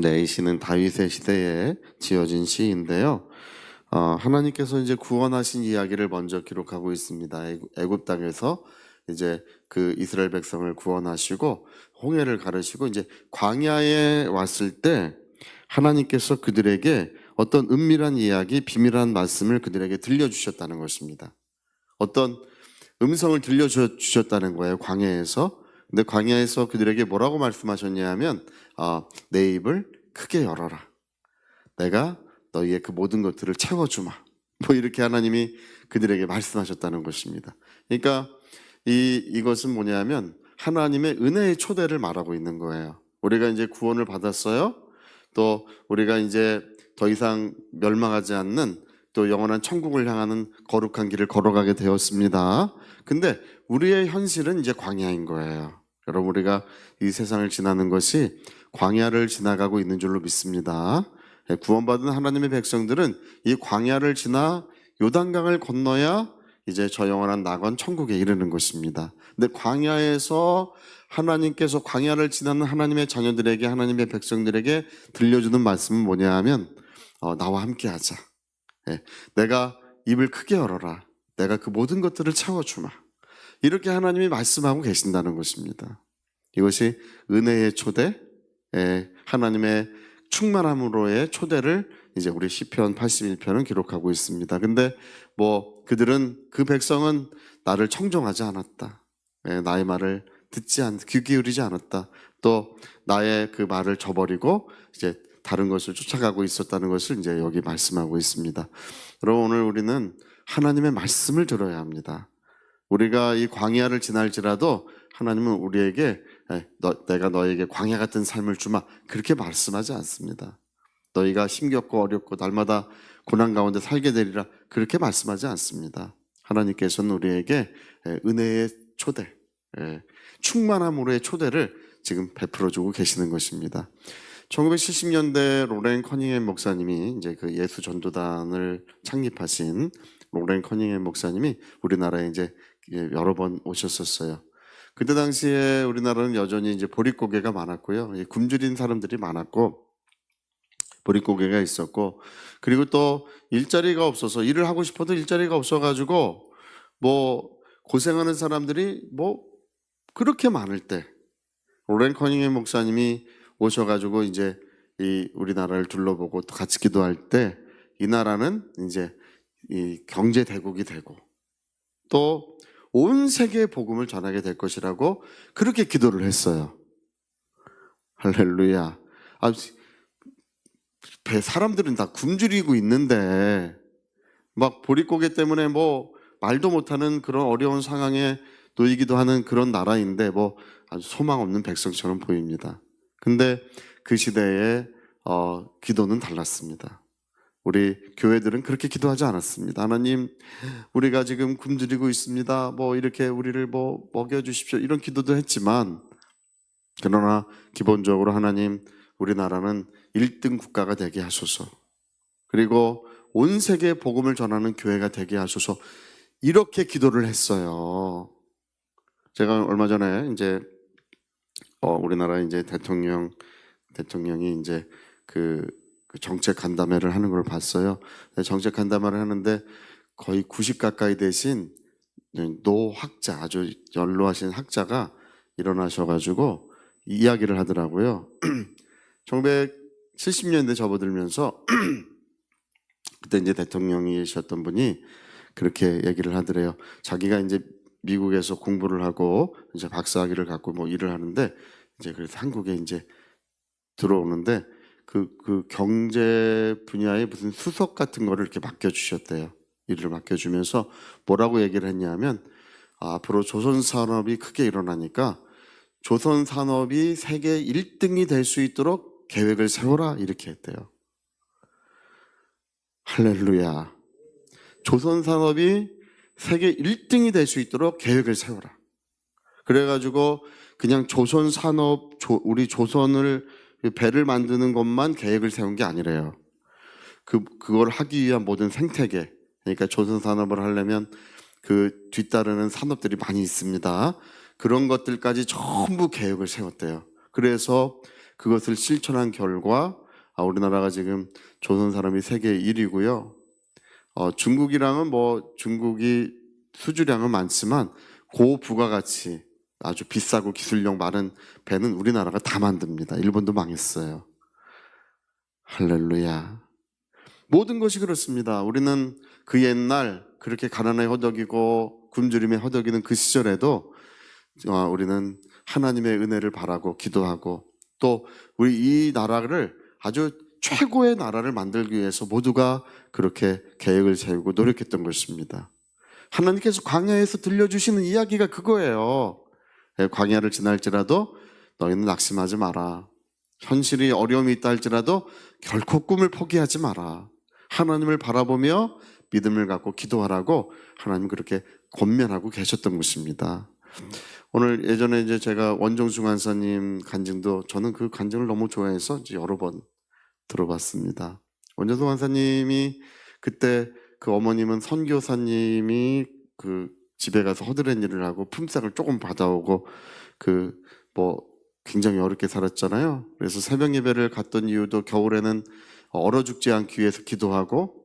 네, 이 시는 다윗의 시대에 지어진 시인데요. 어, 하나님께서 이제 구원하신 이야기를 먼저 기록하고 있습니다. 애굽- 땅에서 이제 그 이스라엘 백성을 구원하시고 홍해를 가르시고 이제 광야에 왔을 때 하나님께서 그들에게 어떤 은밀한 이야기, 비밀한 말씀을 그들에게 들려주셨다는 것입니다. 어떤 음성을 들려주셨다는 거예요, 광야에서. 근데 광야에서 그들에게 뭐라고 말씀하셨냐 하면, 아, 내 입을 크게 열어라. 내가 너희의 그 모든 것들을 채워주마. 뭐 이렇게 하나님이 그들에게 말씀하셨다는 것입니다. 그러니까 이, 이것은 뭐냐면 하나님의 은혜의 초대를 말하고 있는 거예요. 우리가 이제 구원을 받았어요. 또 우리가 이제 더 이상 멸망하지 않는 또 영원한 천국을 향하는 거룩한 길을 걸어가게 되었습니다. 근데 우리의 현실은 이제 광야인 거예요. 여러분 우리가 이 세상을 지나는 것이 광야를 지나가고 있는 줄로 믿습니다. 예, 구원받은 하나님의 백성들은 이 광야를 지나 요단강을 건너야 이제 저 영원한 낙원 천국에 이르는 것입니다. 근데 광야에서 하나님께서 광야를 지나는 하나님의 자녀들에게 하나님의 백성들에게 들려주는 말씀은 뭐냐 하면 어, 나와 함께 하자. 예, 내가 입을 크게 열어라. 내가 그 모든 것들을 채워주마. 이렇게 하나님이 말씀하고 계신다는 것입니다. 이것이 은혜의 초대, 예, 하나님의 충만함으로의 초대를 이제 우리 시편 81편은 기록하고 있습니다. 근데 뭐 그들은 그 백성은 나를 청종하지 않았다. 예, 나의 말을 듣지 않, 귀 기울이지 않았다. 또 나의 그 말을 저버리고 이제 다른 것을 쫓아가고 있었다는 것을 이제 여기 말씀하고 있습니다. 여러분 오늘 우리는 하나님의 말씀을 들어야 합니다. 우리가 이 광야를 지날지라도 하나님은 우리에게 에, 너, 내가 너에게 광야 같은 삶을 주마 그렇게 말씀하지 않습니다. 너희가 힘겹고 어렵고 날마다 고난 가운데 살게 되리라 그렇게 말씀하지 않습니다. 하나님께서는 우리에게 에, 은혜의 초대, 에, 충만함으로의 초대를 지금 베풀어 주고 계시는 것입니다. 1970년대 로렌 커닝햄 목사님이 이제 그 예수 전도단을 창립하신 로렌 커닝햄 목사님이 우리나라에 이제 여러 번 오셨었어요. 그때 당시에 우리나라는 여전히 이제 보릿고개가 많았고요. 이 굶주린 사람들이 많았고 보릿고개가 있었고 그리고 또 일자리가 없어서 일을 하고 싶어도 일자리가 없어 가지고 뭐 고생하는 사람들이 뭐 그렇게 많을 때 로렌 커닝햄 목사님이 오셔가지고 이제 이 우리나라를 둘러보고 또 같이 기도할 때 이 나라는 이제 이 경제 대국이 되고 또 온 세계에 복음을 전하게 될 것이라고 그렇게 기도를 했어요. 할렐루야. 아, 배 사람들은 다 굶주리고 있는데 막 보릿고개 때문에 뭐 말도 못하는 그런 어려운 상황에 놓이기도 하는 그런 나라인데 뭐 아주 소망 없는 백성처럼 보입니다. 근데 그 시대에 어, 기도는 달랐습니다. 우리 교회들은 그렇게 기도하지 않았습니다. 하나님, 우리가 지금 굶주리고 있습니다. 뭐 이렇게 우리를 뭐 먹여 주십시오. 이런 기도도 했지만, 그러나 기본적으로 하나님, 우리나라는 1등 국가가 되게 하소서. 그리고 온 세계에 복음을 전하는 교회가 되게 하소서. 이렇게 기도를 했어요. 제가 얼마 전에 이제 어, 우리나라 이제 대통령 대통령이 이제 그, 그 정책 간담회를 하는 걸 봤어요. 정책 간담회를 하는데 거의 90 가까이 되신 노 학자 아주 연로하신 학자가 일어나셔가지고 이야기를 하더라고요. 1970년대 접어들면서 그때 이제 대통령이셨던 분이 그렇게 얘기를 하더래요. 자기가 이제 미국에서 공부를 하고 이제 박사학위를 갖고 뭐 일을 하는데 이제 그래서 한국에 이제 들어오는데 그, 그 경제 분야에 무슨 수석 같은 거를 이렇게 맡겨주셨대요. 일을 맡겨주면서 뭐라고 얘기를 했냐면 아, 앞으로 조선 산업이 크게 일어나니까 조선 산업이 세계 1등이 될 수 있도록 계획을 세워라 이렇게 했대요. 할렐루야. 조선 산업이 세계 1등이 될 수 있도록 계획을 세워라. 그래가지고 그냥 조선 산업, 우리 조선을 배를 만드는 것만 계획을 세운 게 아니래요. 그, 그걸 하기 위한 모든 생태계. 그러니까 조선 산업을 하려면 그 뒤따르는 산업들이 많이 있습니다. 그런 것들까지 전부 계획을 세웠대요. 그래서 그것을 실천한 결과 아, 우리나라가 지금 조선 사람이 세계 1위고요. 어, 중국이랑은 뭐 중국이 수주량은 많지만 고부가가치 아주 비싸고 기술력 많은 배는 우리나라가 다 만듭니다. 일본도 망했어요. 할렐루야. 모든 것이 그렇습니다. 우리는 그 옛날 그렇게 가난에 허덕이고 굶주림에 허덕이는 그 시절에도 어, 우리는 하나님의 은혜를 바라고 기도하고 또 우리 이 나라를 아주 최고의 나라를 만들기 위해서 모두가 그렇게 계획을 세우고 노력했던 것입니다. 하나님께서 광야에서 들려주시는 이야기가 그거예요. 예, 광야를 지날지라도 너희는 낙심하지 마라. 현실이 어려움이 있다 할지라도 결코 꿈을 포기하지 마라. 하나님을 바라보며 믿음을 갖고 기도하라고 하나님 그렇게 권면하고 계셨던 것입니다. 오늘 예전에 이제 제가 원종수 간사님 간증도 저는 그 간증을 너무 좋아해서 여러 번 들어봤습니다. 원종수 간사님이 그때 그 어머님은 선교사님이 그 집에 가서 허드렛 일을 하고 품삯을 조금 받아오고 그 뭐 굉장히 어렵게 살았잖아요. 그래서 새벽 예배를 갔던 이유도 겨울에는 얼어 죽지 않기 위해서 기도하고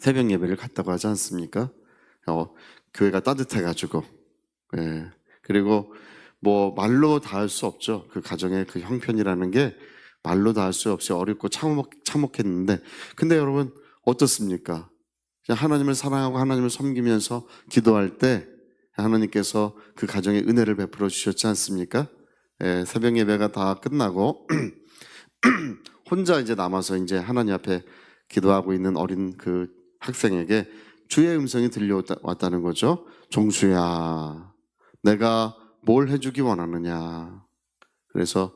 새벽 예배를 갔다고 하지 않습니까? 어, 교회가 따뜻해 가지고 예. 그리고 뭐 말로 다 할 수 없죠. 그 가정의 그 형편이라는 게 말로 다 할 수 없이 어렵고 참혹, 참혹했는데 근데 여러분 어떻습니까? 하나님을 사랑하고 하나님을 섬기면서 기도할 때 하나님께서 그 가정에 은혜를 베풀어 주셨지 않습니까? 예, 새벽 예배가 다 끝나고 혼자 이제 남아서 이제 하나님 앞에 기도하고 있는 어린 그 학생에게 주의 음성이 들려왔다는 거죠. 종수야, 내가 뭘 해주기 원하느냐. 그래서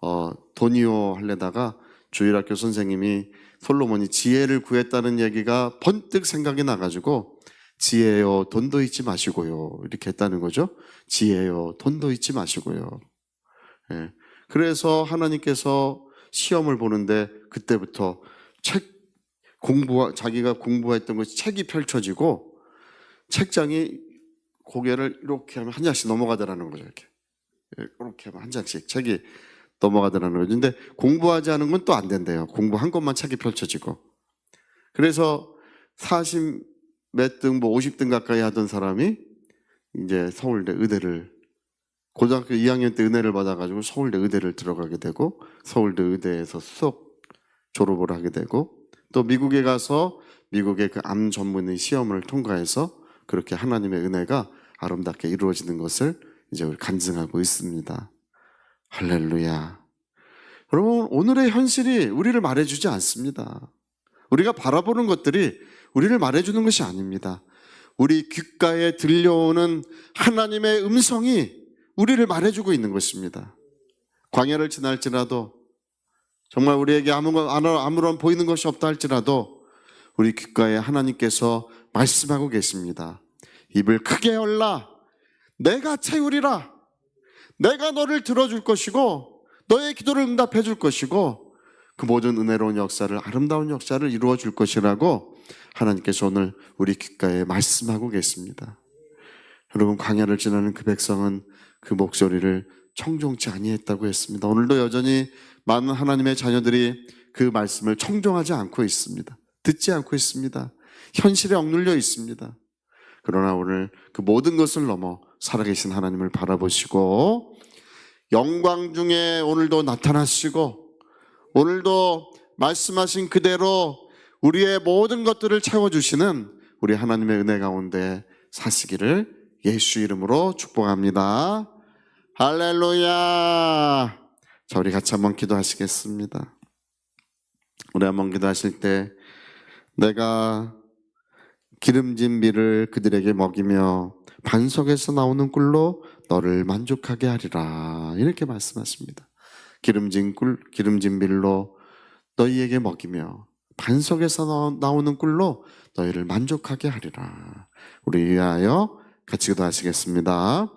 어, 돈이요 할래다가 주일학교 선생님이 솔로몬이 지혜를 구했다는 얘기가 번뜩 생각이 나가지고 지혜요 돈도 잊지 마시고요 이렇게 했다는 거죠. 지혜요 돈도 잊지 마시고요. 예. 그래서 하나님께서 시험을 보는데 그때부터 책 공부 자기가 공부했던 것이 책이 펼쳐지고 책장이 고개를 이렇게 하면 한 장씩 넘어가더라는 거죠. 이렇게 예, 이렇게 하면 한 장씩 책이 넘어가더라는 거죠. 근데 공부하지 않은 건 또 안 된대요. 공부한 것만 책이 펼쳐지고. 그래서 40 몇 등, 뭐 50등 가까이 하던 사람이 이제 서울대 의대를 고등학교 2학년 때 은혜를 받아가지고 서울대 의대를 들어가게 되고 서울대 의대에서 수석 졸업을 하게 되고 또 미국에 가서 미국의 그 암 전문의 시험을 통과해서 그렇게 하나님의 은혜가 아름답게 이루어지는 것을 이제 우리 간증하고 있습니다. 할렐루야. 여러분, 오늘의 현실이 우리를 말해주지 않습니다. 우리가 바라보는 것들이 우리를 말해주는 것이 아닙니다. 우리 귓가에 들려오는 하나님의 음성이 우리를 말해주고 있는 것입니다. 광야를 지날지라도 정말 우리에게 아무런, 보이는 것이 없다 할지라도 우리 귓가에 하나님께서 말씀하고 계십니다. 입을 크게 열라. 내가 채우리라. 내가 너를 들어줄 것이고 너의 기도를 응답해 줄 것이고 그 모든 은혜로운 역사를 아름다운 역사를 이루어 줄 것이라고 하나님께서 오늘 우리 귓가에 말씀하고 계십니다. 여러분 광야를 지나는 그 백성은 그 목소리를 청종치 아니했다고 했습니다. 오늘도 여전히 많은 하나님의 자녀들이 그 말씀을 청종하지 않고 있습니다. 듣지 않고 있습니다. 현실에 억눌려 있습니다. 그러나 오늘 그 모든 것을 넘어 살아계신 하나님을 바라보시고 영광 중에 오늘도 나타나시고 오늘도 말씀하신 그대로 우리의 모든 것들을 채워주시는 우리 하나님의 은혜 가운데 사시기를 예수 이름으로 축복합니다. 할렐루야. 자, 우리 같이 한번 기도하시겠습니다. 우리 한번 기도하실 때 내가 기름진 비를 그들에게 먹이며 반석에서 나오는 꿀로 너를 만족하게 하리라. 이렇게 말씀하십니다. 기름진 꿀, 기름진 빌로 너희에게 먹이며 반석에서 나오는 꿀로 너희를 만족하게 하리라. 우리 위하여 같이 기도하시겠습니다.